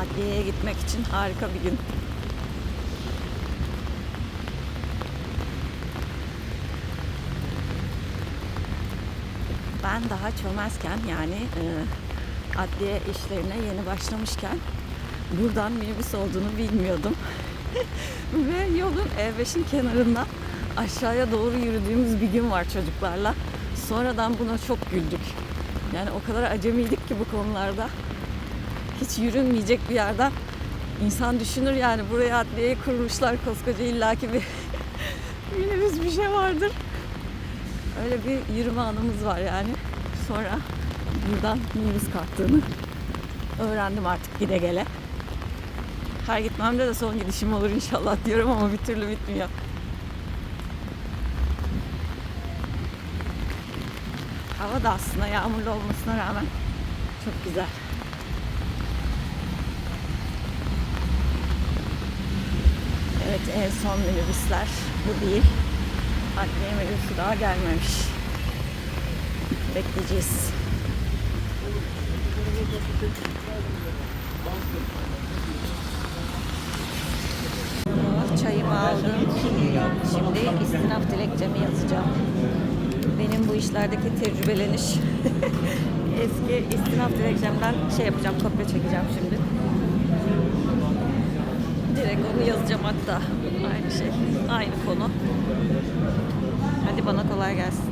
Adliyeye gitmek için harika bir gün. Ben daha çömezken yani e, adliye işlerine yeni başlamışken buradan minibüs olduğunu bilmiyordum. Ve yolun E5'in kenarında aşağıya doğru yürüdüğümüz bir gün var çocuklarla. Sonradan buna çok güldük. Yani o kadar acemiydik ki bu konularda. Hiç yürünmeyecek bir yerden insan düşünür yani buraya adliyeye kurmuşlar koskoca illaki bir minibüs bir şey vardır. Öyle bir yürüme anımız var yani. Sonra buradan minibüs kalktığını öğrendim artık gide gele. Her gitmemde de son gidişim olur inşallah diyorum ama bir türlü bitmiyor. Hava da aslında yağmurlu olmasına rağmen çok güzel. En son minibüsler bu değil. Adliye minibüsü daha gelmemiş. Bekleyeceğiz. Çayımı aldım. Şimdi istinaf dilekçemi yazacağım. Benim bu işlerdeki tecrübeleniş eski istinaf dilekçemden şey yapacağım, kopya çekeceğim şimdi. Onu yazacağım hatta. Aynı şey, aynı konu. Hadi bana kolay gelsin.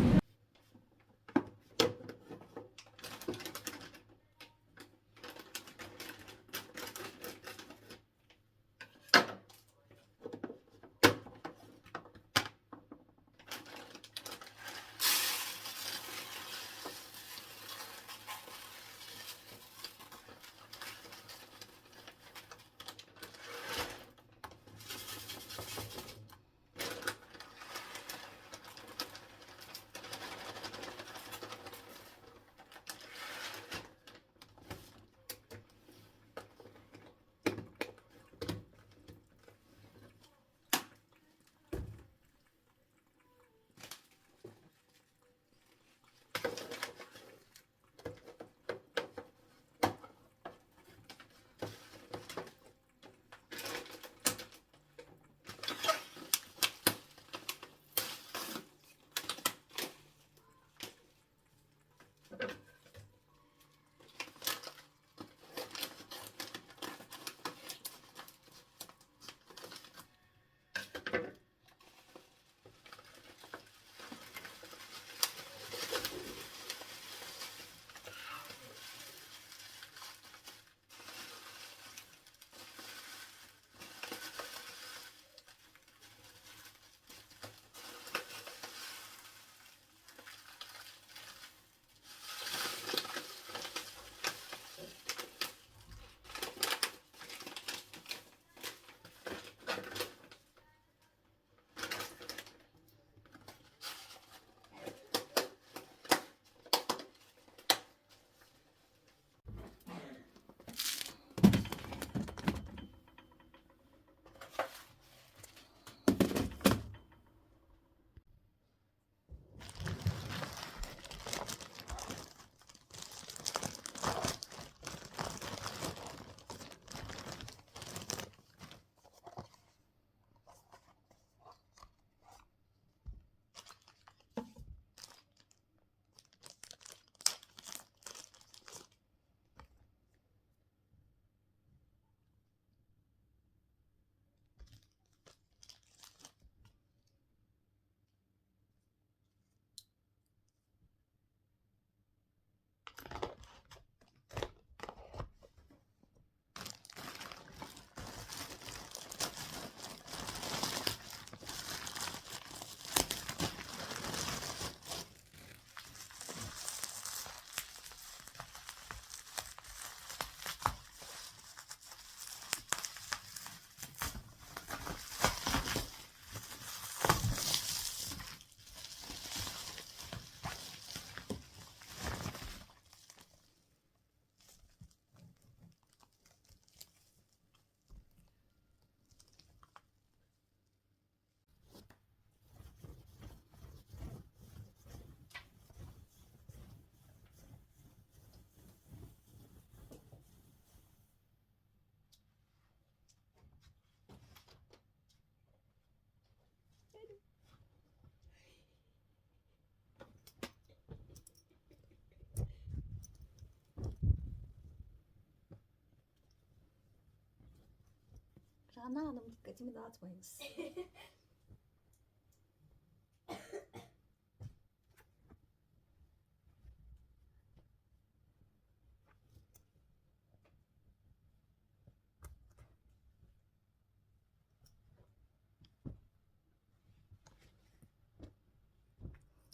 Rana Hanım dikkatimi dağıtmayınız.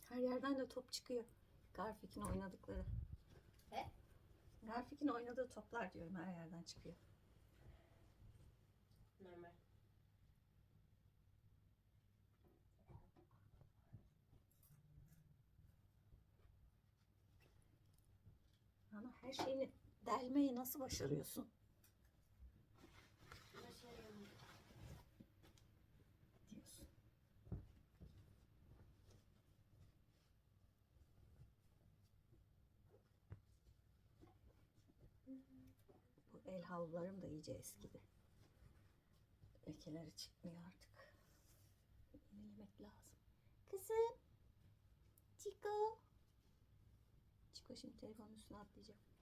Her yerden de top çıkıyor. Garfik'in oynadıkları. He? Garfik'in oynadığı toplar diyorum her yerden çıkıyor. Normal. Ana her şeyini delmeyi nasıl başarıyorsun? Başarıyorum. Bu el havlularım da iyice eskidi. Lekeleri çıkmıyor artık. Yenilemek lazım. Kızım. Chico. Chico şimdi telefonun üstüne atlayacak.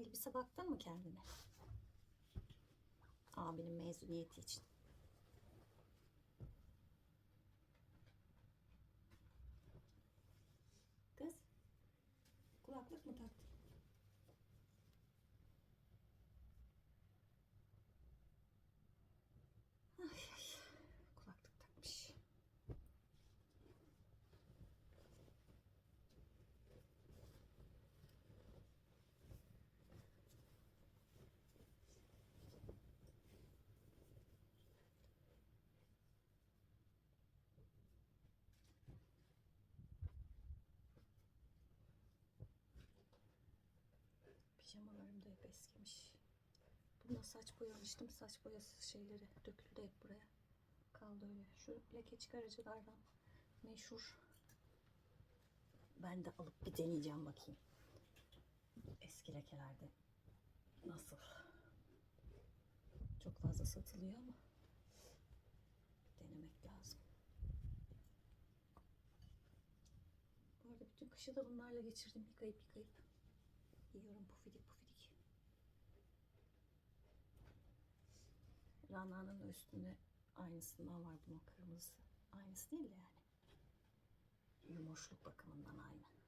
Elbise baktın mı kendine? Abinin mezuniyeti için. Kız, kulaklık mı taktın? Ay ay, kulaklık takmış. Pijamalarım da hep eskimiş. Bunda saç boyamıştım. Saç boyası şeyleri döküldü hep buraya. Kaldı öyle. Şu leke çıkarıcılardan meşhur. Ben de alıp bir deneyeceğim bakayım. Eski lekelerde nasıl? Çok fazla satılıyor ama denemek lazım. Bu arada bütün kışı da bunlarla geçirdim yıkayıp yıkayıp. Yiyorum pufidik pufidik. Rana'nın üstünde aynısından var bunun kırmızısı. Aynısı değil de yani. Yumuşluk bakımından aynı.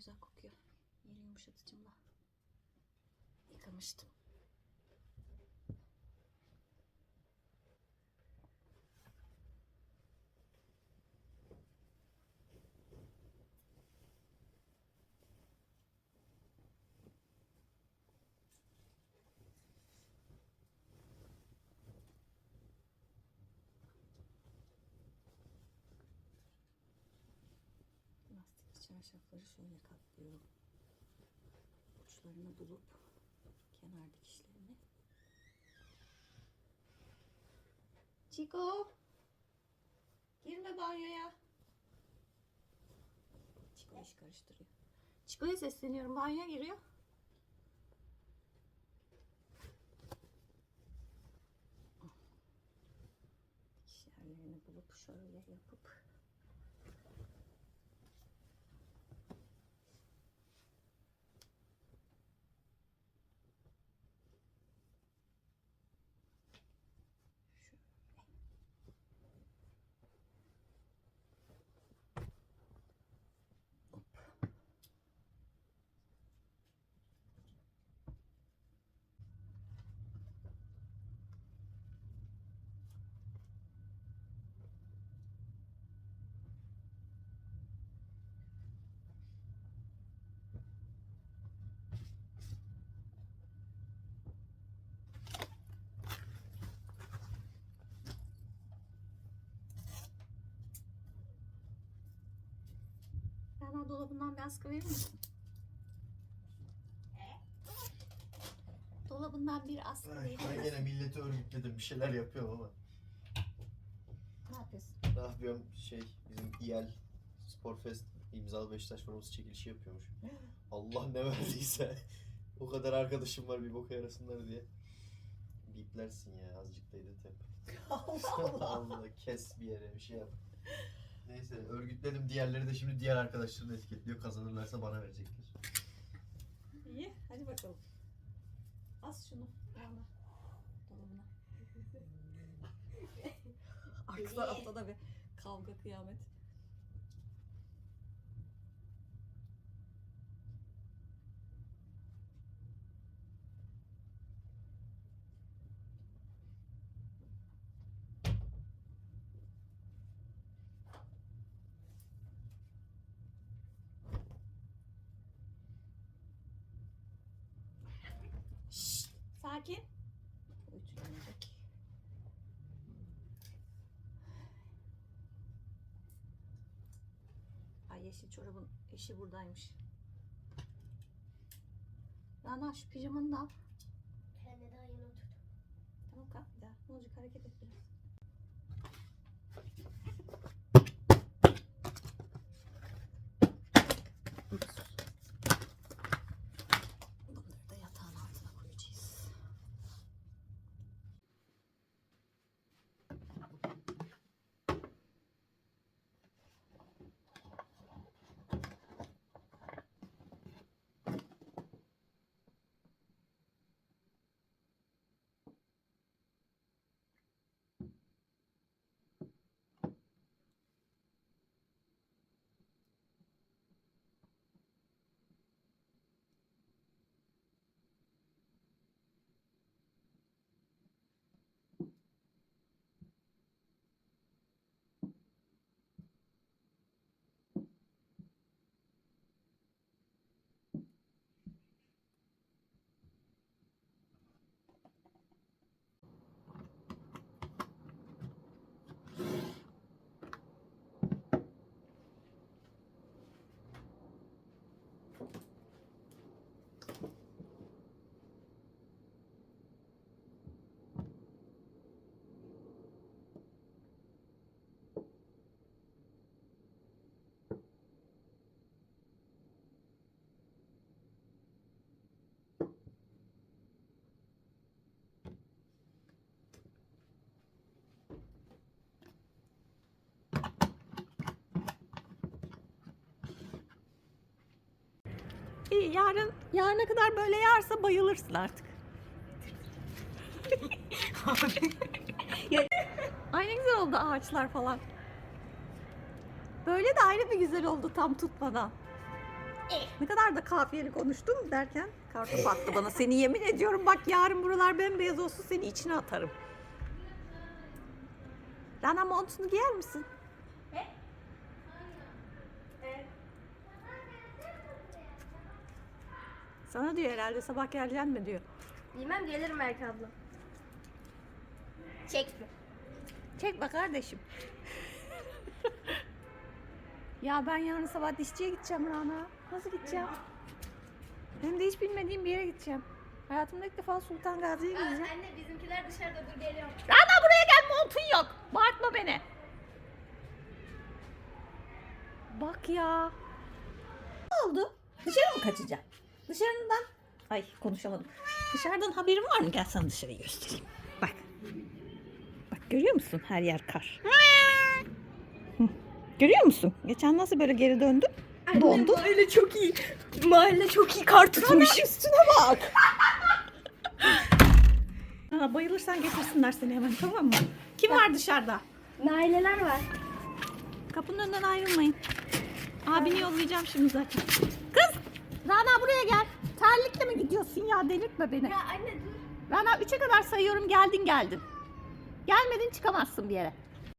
Güzel kokuyor. Yeri yumuşatıcımla yıkamıştım. Çarşafları şöyle katlıyorum. Uçlarını bulup kenar dikişlerini. Chico! Girme banyoya. Chico iş karıştırıyor. Chico'ya sesleniyorum. Banyoya giriyor. Dikiş yerlerini bulup şöyle yapıp dolabından bir askı verir misin? Dolabından bir askı Ay, verir ben misin? gene milleti örgütledim. Bir şeyler yapıyorum ama. Ne yapıyorsun? Ne yapıyorum? Şey bizim İYEL Sporfest imzalı Beşiktaş forması çekilişi yapıyormuş. Allah ne verdiyse. o kadar arkadaşım var bir boka yarasınlar diye. Biplersin ya azıcık da edit yap. Allah Allah kes bir yere bir şey yap. Neyse örgütledim diğerleri de şimdi diğer arkadaşlarını etiketliyor. Kazanırlarsa bana verecekler. İyi, hadi bakalım. As şunu bana. Dolabına. Arka tarafta da bir kavga kıyamet. Sakin. Uçlanacak. Ay yeşil çorabın eşi buradaymış. Rana şu pijamanı da al. Kendine daha yeni oturdum. Tamam kalk bir daha. Ne olacak hareket et biraz. İyi yarın yarına kadar böyle yağarsa bayılırsın artık. Ay ne güzel oldu ağaçlar falan. Böyle de ayrı bir güzel oldu tam tutmadan. Ne kadar da kafiyeli konuştum derken kartopu attı bana. Seni yemin ediyorum bak yarın buralar bembeyaz olsun seni içine atarım. Rana montunu giyer misin? Sana diyor herhalde sabah geleceksin mi diyor. Bilmem gelirim Melek abla. Çek mi? Çekme kardeşim. ya ben yarın sabah dişçiye gideceğim Rana. Nasıl gideceğim? Hem de hiç bilmediğim bir yere gideceğim. Hayatımda ilk defa Sultan Gazi'ye gideceğim. Anne bizimkiler dışarıda dur geliyorum. Rana buraya gel montun yok. Bağırtma beni. Bak ya. Ne oldu? Dışarı mı kaçacağım? Dışarıdan... Ay konuşamadım. Dışarıdan haberin var mı? Gel sana dışarıyı göstereyim. Bak. Bak görüyor musun? Her yer kar. Hı. Görüyor musun? Geçen nasıl böyle geri döndüm? Dondu. Mahalle çok iyi. Mahalle çok iyi kar tutmuş. üstüne bak. Ha, bayılırsan getirsinler seni hemen tamam mı? Kim var dışarıda? Naileler var. Kapının önünden ayrılmayın. Abini yollayacağım şimdi zaten. Kız! Rana buraya gel. Terlikle mi gidiyorsun ya? Delirtme beni. Ya anne dur. Rana üçe kadar sayıyorum geldin geldin. Gelmedin çıkamazsın bir yere.